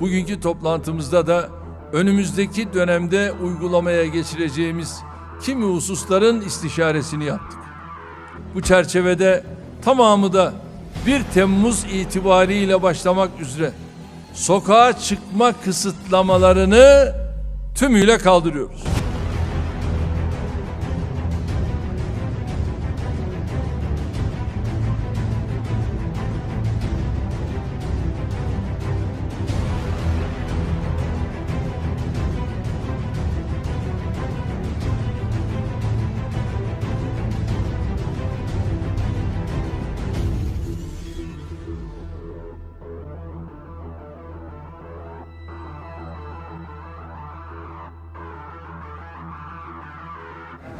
Bugünkü toplantımızda da önümüzdeki dönemde uygulamaya geçireceğimiz kimi hususların istişaresini yaptık. Bu çerçevede tamamı da 1 Temmuz itibariyle başlamak üzere sokağa çıkma kısıtlamalarını tümüyle kaldırıyoruz.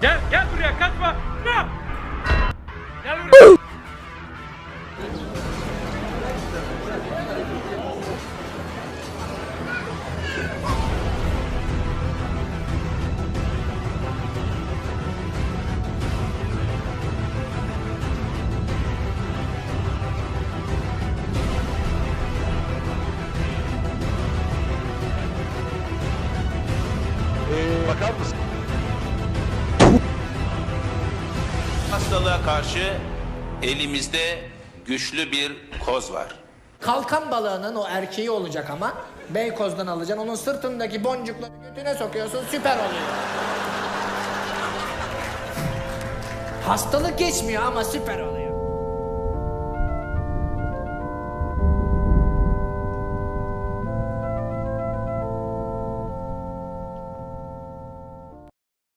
Gel gel buraya kaçma. Ne? Gel buraya. Bakar mısın? Hastalığa karşı elimizde güçlü bir koz var. Kalkan balığının o erkeği olacak ama Beykoz'dan alacaksın onun sırtındaki boncukları götüne sokuyorsun süper oluyor. Hastalık geçmiyor ama süper oluyor.